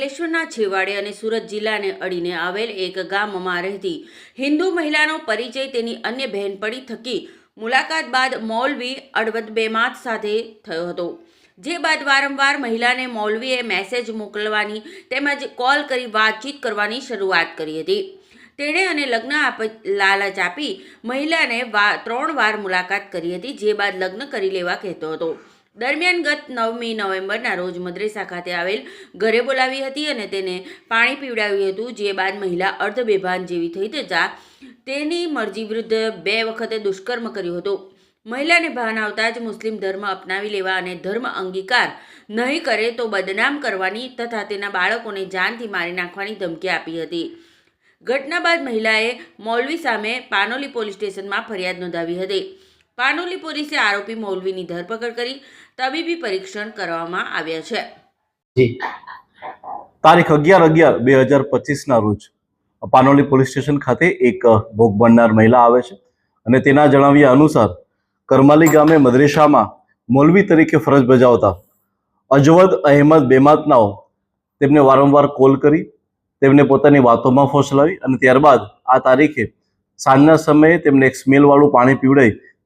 અંકલેશ્વરના છેવાડે અને સુરત જિલ્લાને અડીને આવેલ એક ગામમાં રહેતી હિન્દુ મહિલાનો પરિચય તેની અન્ય બહેનપણી થકી મુલાકાત બાદ મૌલવી અડવદ બેમાત સાથે થયો હતો. જે બાદ વારંવાર મહિલાને મૌલવીએ મેસેજ મોકલવાની તેમજ કોલ કરી વાતચીત કરવાની શરૂઆત કરી હતી. તેણે અને લગ્ન આપ લાલચ આપી મહિલાને વા, ત્રણ વાર મુલાકાત કરી હતી, જે બાદ લગ્ન કરી લેવા કહેતો હતો. દરમિયાન ગત નવમી નવેમ્બરના રોજ મદ્રેસા ખાતે આવેલ ઘરે બોલાવી હતી અને તેને પાણી પીવડાવ્યું હતું, જે બાદ મહિલા અર્ધ બેભાન જેવી થઈ જતા તેની મરજી વિરુદ્ધ બે વખતે દુષ્કર્મ કર્યો હતો. મહિલાને ભાન આવતા જ મુસ્લિમ ધર્મ અપનાવી લેવા અને ધર્મ અંગીકાર નહીં કરે તો બદનામ કરવાની તથા તેના બાળકોને જાનથી મારી નાખવાની ધમકી આપી હતી. ઘટના બાદ મહિલાએ મૌલવી સામે પાનોલી પોલીસ સ્ટેશનમાં ફરિયાદ નોંધાવી હતી. પાનોલી પોલીસે આરોપી મૌલવીની ધરપકડ કરી તબીબી પરીક્ષણ કરવામાં આવ્યા છે. તારીખ અગિયાર અગિયાર બે હજાર પચીસના રોજ પાનોલી પોલીસ સ્ટેશન ખાતે એક ભોગ બનનાર મહિલા આવે છે અને તેના જણાવ્યા અનુસાર કરમાલી ગામે મદ્રેસામાં મૌલવી તરીકે ફરજ બજાવતા અજવદ અહેમદ બેમાતનાઓ તેમને વારંવાર કોલ કરી, તેમને પોતાની વાતોમાં ફોસલાવી અને ત્યારબાદ આ તારીખે સાંજના સમયે તેમને એક સ્મેલવાળું પાણી પીવડાવી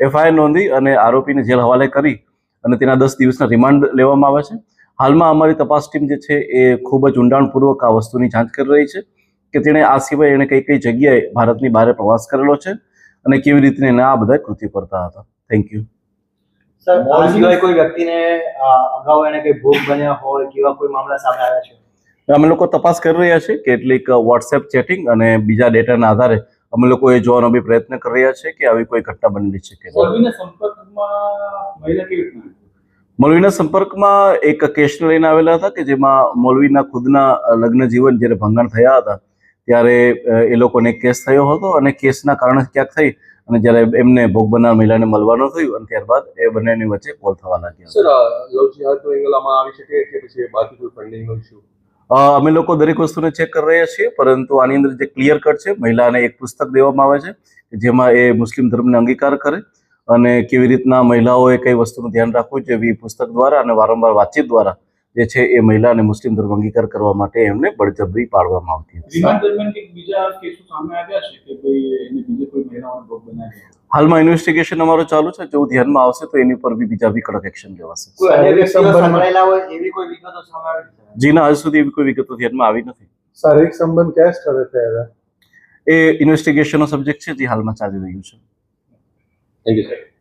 એફઆઈઆર નોંધી અને આરોપીને જેલ હવાલે કરી અને તેના દસ દિવસના રિમાન્ડ લેવામાં આવે છે. હાલમાં અમારી તપાસ ટીમ જે છે એ ખૂબ જ ઊંડાણપૂર્વક આ વસ્તુની જાંચ કરી રહી છે કે તેણે આ સિવાય એણે કઈ કઈ જગ્યાએ ભારતની બહાર પ્રવાસ કરેલો છે અને કેવી રીતે એને આ બધા કૃત્ય કરતા હતા. થેન્ક યુ સર સિવાય કોઈ વ્યક્તિને અગાઉ એને કઈ ભોગ બન્યા હોય કેવા કોઈ મામલા સામે આવ્યા છે? અમે લોકો તપાસ કરી રહ્યા છીએ કેટલીક વોટ્સએપ ચેટિંગ અને બીજા ડેટાના આધારે અમે લોકો એ જોવાનો બી પ્રયત્ન કરી રહ્યા છે કે આવી કોઈ ઘટના બનેલી છે કે? મૌલવીના સંપર્કમાં એક કેસને લઈને આવેલા હતા કે જેમાં મૌલવીના ખુદના લગ્ન જીવન જ્યારે ભંગાણ થયા હતા ત્યારે એ લોકોને કેસ થયો હતો અને કેસના કારણે ક્યાંક થઈ અને જ્યારે એમને ભોગ બનાર મહિલાને મળવાનું થયું અને ત્યારબાદ એ બંનેની વચ્ચે કોલ થવા લાગ્યા. સર લવ જિહાદનો એંગલ આમાં આવી શકે કે પછી બાકી કોઈ ફંડિંગનો ઇસ્યુ અ, અમે લોકો દરેક વસ્તુને ચેક કરી રહ્યા છીએ, પરંતુ આની અંદર જે ક્લિયર કટ છે, મહિલાને એક પુસ્તક દેવામાં આવે છે જેમાં એ મુસ્લિમ ધર્મને અંગીકાર કરે અને કેવી રીતના મહિલાઓએ કઈ વસ્તુનું ધ્યાન રાખવું જોઈએ એ પુસ્તક દ્વારા અને વારંવાર વાતચીત દ્વારા જે છે એ મહિલાને મુસ્લિમ ધર્મ અંગીકાર કરવા માટે એમને બળજબરી પાડવામાં આવતી હતી હાલમાં ઇન્વેસ્ટિગેશન અમારું ચાલુ છે. જો ધ્યાનમાં આવશે તો એની પર બી બીજા બી કડક એક્શન લેવાશે જી જીના હજુ સુધી એવી કોઈ વિગતો ધ્યાનમાં આવી નથી. શારીરિક સંબંધ કયા સ્થળે થયા એ ઇન્વેસ્ટિગેશનનો સબ્જેક્ટ છે જે હાલમાં ચાલી રહ્યું છે. Thank you sir